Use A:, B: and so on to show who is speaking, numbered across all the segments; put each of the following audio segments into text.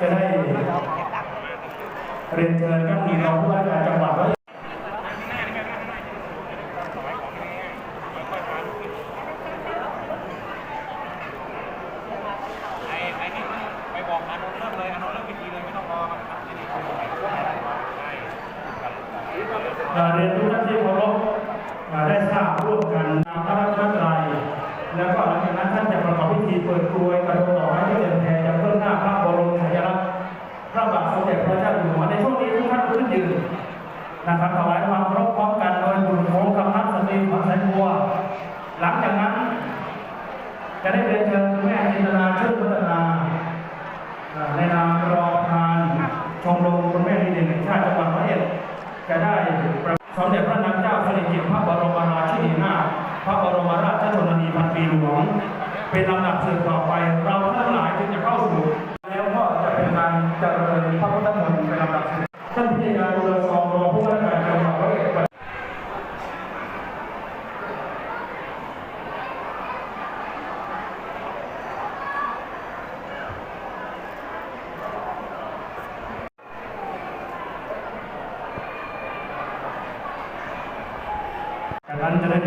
A: จะได้เรียนเชิญท่านรองผู้ว่าการจังหวัดร้อยเอ็ด
B: ไอ้ไอ้นี่ไปบอกอานนท์เริ่มเลยอาโน่เริ่มพิธีเลยไม่ต้องรอครับที่นี่คือไปใช่
A: อ่าเรียนทุกท่านที่เคารพอ่าได้ทราบร่วมกันตามพระราชบัญญัติแล้วก็หลังจากนั้นท่านจะประกอบพิธีเปิดกรวยกระทงด เพิ่มหน้าพระบรมฉายาลักษณ์พระบาทสมเด็จพระเจ้าอยู่หัวในช่วงนี้ทุกท่านขึ้นยืนนะครับถวายความเคารพพร้อมกันโดยบุญโขงคำนับสตรีของสายบัวหลังจากนั้น จะได้เรียนเชิญคุณแม่จินตนาชื่นพัฒนาในนามรองประธานชมรมคุณแม่ดีเด่นแห่งชาติจังหวัดร้อยเอ็ดจะได้สมเด็จพระนางเจ้าสิริกิติ์พระบรมราชินีนาถพระบรมราชชนนีพันปีหลวง เป็นลำดับสืบต่อไป เราทั้งหลายจึงจะเข้าสู่ แล้วก็จะเป็นการเจริญพระพุทธมนต์เป็นลำดับสืบท่านพิธีการอุดมทองรองผู้ว่าราชการจังหวัดร้อยเอ็ดจากนั้นจะได้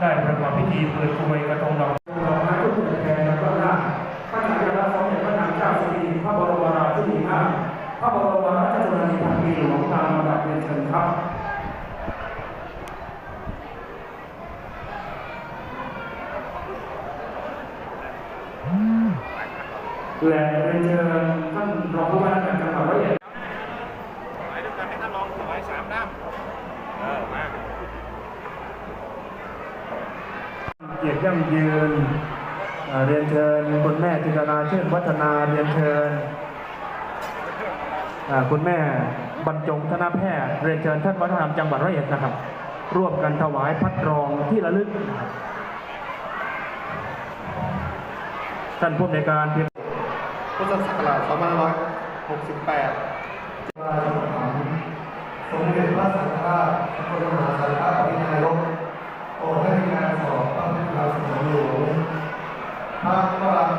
A: ได้ประกอบพิธีเปิดกรวยกระทงดอกดอกไม้ทุกแทนแล้วก็หน้าพระนางเจ้าสมเด็จพระนางเจ้าสิริพระบรมราชินีนาถพระบรมราชชนนีพันปีหลวงตามลำดับเรียนเชิญครับและเรียนเชิญท่านรองผู้ว่าราชการจังหวัดร้อยเอ็ด
B: ถวายด้วยกันให้ท่านลองถวายสามด้ามเออมา
A: เกียรติยั่งยืนเรียนเชิญคุณแม่จินตนาชื่นวัฒนาเรียนเชิญคุณแม่บรรจงธนแพทย์เรียนเชิญท่านวัฒนธรรมจังหวัดร้อยอ็ดนะครับ ร่วมกันถวายพัดรองที่ระลึก ท่านผู้ในการพียง
C: พุทธศักราช2568 สมเด็จพระสังฆราชสกลมหาสังฆปรินายกโปรดให้มีการสอบพระพุทธศาสนาหลวง พระ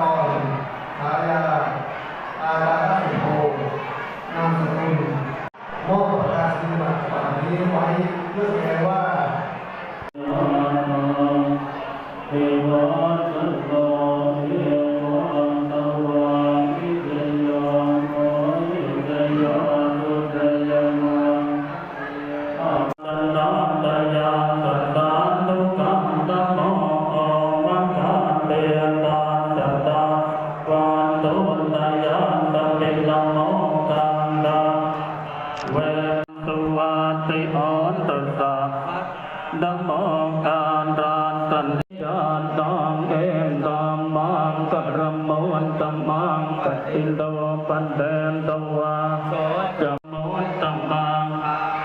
C: ดัม
D: โมการรานตันญาตองเอ็มตองมังกะระมวนตมังกะติโลปันเดนตวาจะมวนตมัง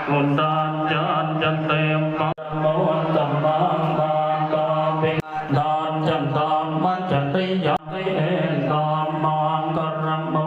D: อุนดานจานจันเตมปังมวนตมังมังกาเบดานจันตามมัจจติยาติเอ็นตามมังกะระมวน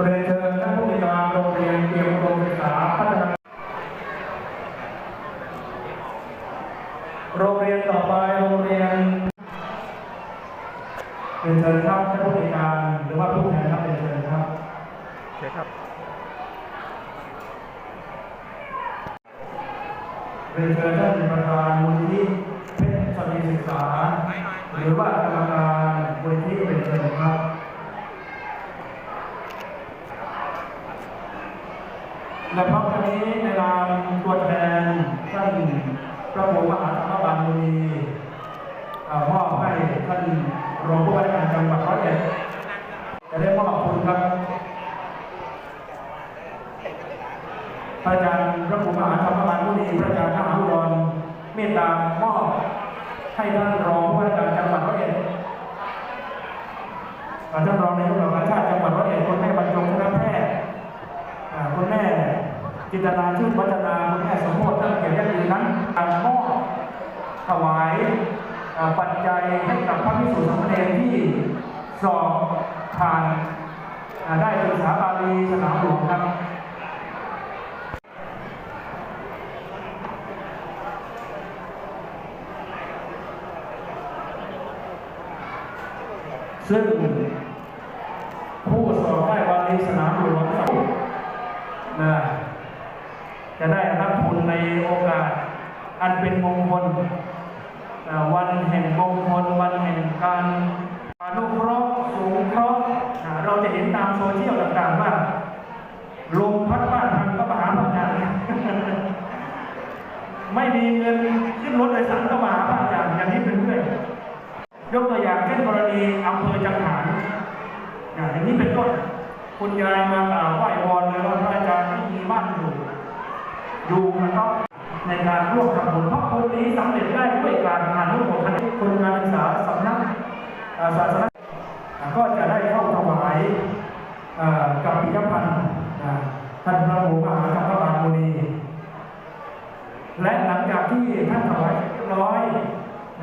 D: เรียนเชิ
A: ญท่านผู้ในวยการโรงเรียนเตรียมอุดมศึกษาพัฒนาโรงเรียนต่อไปโรงเรียนเรียนเชิญครับท่านผู้ในวยการหรือว่าผู้แทนครับเรียนเชิญครับ
B: โอเคครับ
A: เรียนเชิญท่านประธานมูลนิธิเพชรสตรีศึกษา หรือว่ากรรมการมูลนิธิเป็นเชิญครับ นนี้ในนามตัวแทนท่านพระครูมหาธรรมบาลมุนีอ่ามอบให้ท่านรองผู้ว่าราชการจังหวัดร้อยเอ็ดจะได้มอบคุณครับพระอาจารย์พระครูมหาธรรมบาลมุนีพระอาจารย์มหาอุดรเมตตามอบให้ท่านรองผู้ว่าราชการจังหวัดร้อยเอ็ดท่านรองนายกเหล่าชาติจังหวัดร้อยเอ็ดคนแม่บรรจงคณะแพทย์อ่คุณแม่ จินตนาชื่นวัฒนาคุณแม่สมโภชท่านเกียรติยืนนั้นการมอบถวายปัจจัยให้กับพระภิกษุสามเณรที่สอบผ่านได้ศึกษาบาลีสนามหลวงครับซึ่งผู้สอบได้บาลีสนามหลวงสองนะ จะได้รับทุนในโอกาส อันเป็นมงคลวันแห่งมงคลวันแห่งการอนุเคราะห์สงเคราะห์อ่าเราจะเห็นตามโซเชียลต่างๆว่าลมพัดบ้านทางก็มาหาพระอาจารย์ไม่มีเงินขึ้นรถโดยสารก็มาหาพระอาจารย์อย่างนี้เป็นเรื่อยยกตัวอย่างเช่นกรณีอำเภอจังหารอย่างนี้เป็นต้นคุณยายมากล่าวไหว้วอนเลยว่าพระอาจารย์ที่มีบ้านอยู่ อยู่นะครับในการร่วมทำบุญเพราะบุญนี้สำเร็จได้ด้วยการอนุโมทนาคุณการศึกษาสำนักอ่าศาสนาก็จะได้เข้าถวายกับปิยพันธ์ท่านพระครูมหาธรรมบาลมุนีและหลังจากที่ท่านถวายร้อย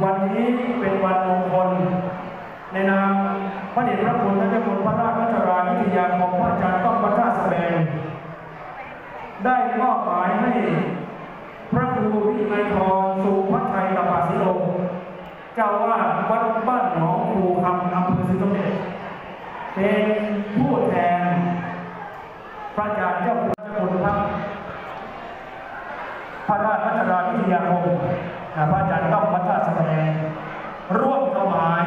A: วันนี้เป็นวันมงคล ในนามพระเดชพระคุณและเจ้าคุณพระราชวัชราวิทยาคมพระอาจารย์ต้องพระท่าแสดง ได้มอบหมายให้พระครูวิไมทรสุพัชัยตปาสิโลเจ้าวาดวัดบ้านหนองครูคำอำเภอศรีสมเด็จเป็นผู้แทน พระอาจารย์เจ้าคุณเจ้าคุณพระพระราชวัชราวิทยาคมพระอาจารย์ต้องพระธาตุแสดงร่วมถวาย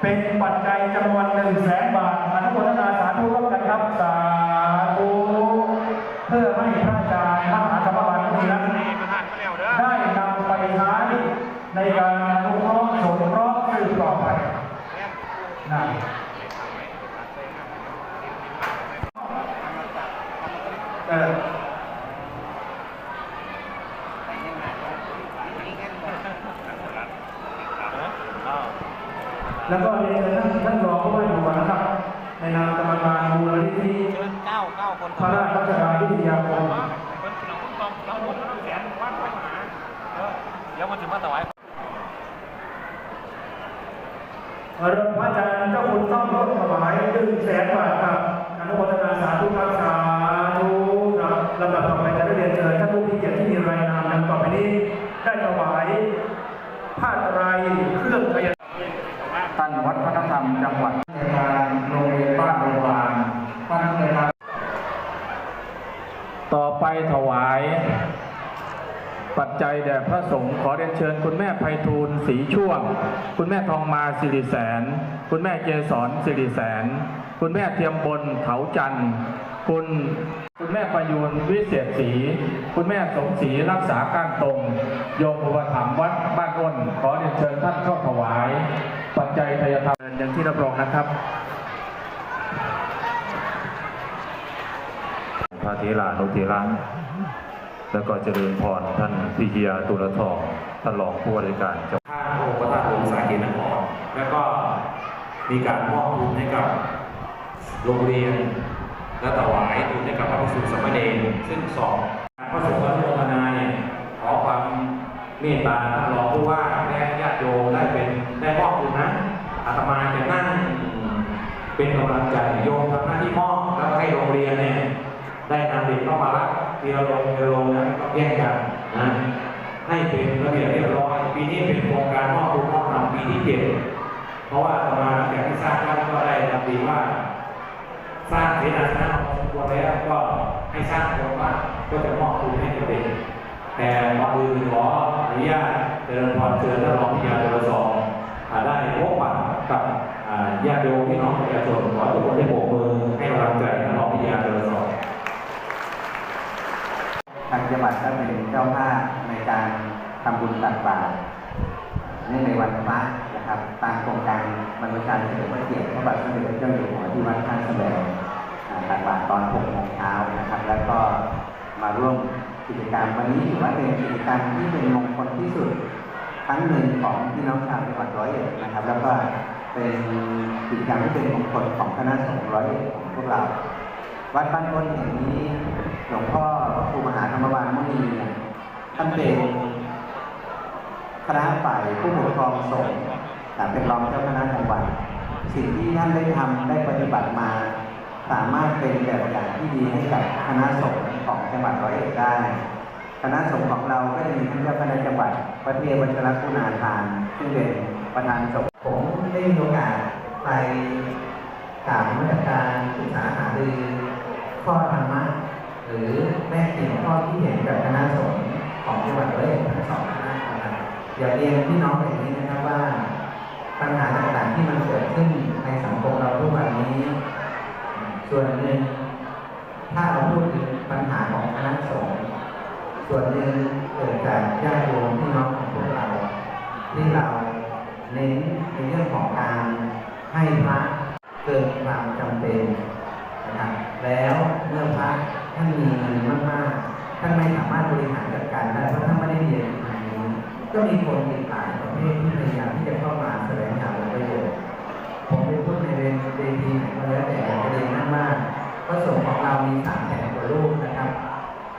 A: เป็นปัจจัยจำนวนหนึ่งแสนบาทอนุโมทนาสาธุร่วมกันครับสาธุ เพื่อให้พระอาจารย์มหาธรรมบาลนี้นั้น
B: ประธานก็เร็วเด้อ
A: ได้นำไปใช้ในการอนุเคราะห์สงเคราะห์สืบต่อไปนะเออแล้วก็เรียนเชิญท่านท่านรองผู้ว่าอยู่ก่อนนะครับ ในนามกรรมการมูลนิธิ
B: เชิญเก้าเก้าคน
A: พระราช วิทยาคม
B: เดี๋ยวมาถึงมาถวาย
A: พระอาจารย์เจ้าคุณต้องรถถวายหนึ่งแสนบาทครับอนุโมทนาสาธุครับสาธุครับลำดับต่อไปจะได้เรียนเชิญท่านผู้มีเกียรติที่มีรายนามดังต่อไปนี้ ได้ถวายผ้าไตรเครื่องพยาท่านวัฒนธรรมจังหวัดในการโรงเรียนบ้านโรงพยาบาลท่านในการ
D: ต่อไป ถวาย ปัจจัยแด่พระสงฆ์ขอเรียนเชิญ คุณแม่ไพฑูรย์ศรีช่วง คุณแม่ทองมาสิริแสน คุณแม่เกษรสิริแสน คุณแม่เทียมบนเขาจันทร์คุณคุณแม่ประยูนวิเศษศรีคุณแม่สมศรีรักษากานตรง โยมอุปถัมภ์วัดบ้านอ้นขอเรียนเชิญท่านเข้าถวาย ปัจจัยทายธรรมอย่างที่รับรองนะครับ พระเท ลานุเทระแล้วก็เจริญพรท่านพิเฮียตุลทองท่านรองผู้ว่าราชการจังหวัด
E: ข้างองค์พระธาตุหลวงสาเกตนครแล้วก็มีการมอบทุนให้กับโรงเรียน และถวายทุนให้กับพระภิกษุสามเณรซึ่งสอบพระสงฆ์และโยมนายขอความเมตตาท่านรองผู้ว่าและญาติโยมได้เป็นได้มอบทุนนะอาตมาจะนั่งเป็นกำลังใจโยมทำหน้าที่มอบแล้วให้โรงเรียนเนี่ย ได้นำเด็กเข้ามารับทีละโรงทีละโรงนะก็แยกกันนะให้เป็นระเบียบเรียบร้อยปีนี้เป็นโครงการมอบทุนมอบนำปีที่เจ็ดเพราะว่าต่อมาหลังจากที่สร้างแล้วก็ได้รับดีว่า สร้างเสนาสนะพอสมควรแล้วก็ให้สร้างโครงการก็จะมอบทุนให้กับเด็กแต่ก่อนอื่นขออนุญาตเจริญพรเชิญท่านรองพิยาโดรสองอ่าได้พบปะกับญาติโยมพี่น้องประชาชนขอทุกคนได้โบกมือให้กำลังใจท่านรองพิยาโดรสอง
F: ทาง จังหวัดก็เป็นเจ้าภาพในการทำบุญตักบาตรเนื่องในวันพระนะครับ ตามโครงการบรรพชาเฉลิมพระเกียรติพระบาทสมเด็จพระเจ้าอยู่หัวที่วัดท่าแสดงอ่าตักบาตรตอน6โมงเช้านะครับ แล้วก็มาร่วมกิจกรรมวันนี้ถือว่าเป็นกิจกรรมที่เป็นมงคลที่สุดครั้งหนึ่งของพี่น้องชาวจังหวัดร้อยเอ็ดนะครับ แล้วก็เป็นกิจกรรมที่เป็นมงคลของคณะสงฆ์ร้อยเอ็ดของพวกเรา วัดบ้านต้นแห่งนี้หลวงพ่อครูมหาธรรมบาลมุนีเนี่ยท่านเป็นคณะฝ่ายผู้ปกครองสงฆ์แต่เป็นรองเจ้าคณะจังหวัดสิ่งที่ท่านได้ทำได้ปฏิบัติมา สามารถเป็นแบบอย่างที่ดีให้กับคณะสงฆ์ของจังหวัดร้อยเอ็ดได้ คณะสงฆ์ของเราก็จะมีท่านเจ้าคณะจังหวัดพระเทพวัชรคุณาทานซึ่งเป็นประธานสงฆ์ผมได้มีโอกาสไปถามมาตรการศึกษาหารือ ข้อธรรมะหรือแลกเปลี่ยนข้อที่เห็นกับคณะสงฆ์ของจังหวัดร้อยเอ็ดทั้งสองคณะนะครับอย่าเรียนพี่น้องอย่างนี้นะครับว่า ปัญหาต่างๆที่มันเกิดขึ้นในสังคมเราทุกวันนี้ ส่วนหนึ่งถ้าเราพูดถึงปัญหาของคณะสงฆ์ส่วนหนึ่งเกิดจากญาติโยมพี่น้องของพวกเรา ที่เราเน้นในเรื่องของการให้พระเกินความจำเป็น นะครับแล้วเมื่อพระท่านมีเงินมากๆท่านไม่สามารถบริหารจัดการได้เพราะท่านไม่ได้เรียนทางนี้ก็มีคนอีกหลายประเภทที่พยายามที่จะเข้ามาแสวงหาผลประโยชน์ผมเป็นพูดในเวทีไหนก็แล้วแต่ประเด็นมากๆก็ส่งของเรามีสามแสนกว่ารูปนะครับ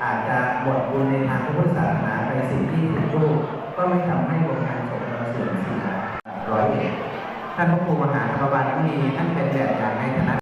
F: อาจจะหมดบุญในทางพุทธศาสนาไปสิ่งที่ถูกรูปก็ไม่ทำให้วงการสงฆ์เราเสื่อมเสียร้อยเอ็ดท่านพระครูมหาธรรมบาลก็มีท่านเป็นแบบอย่างในคณะ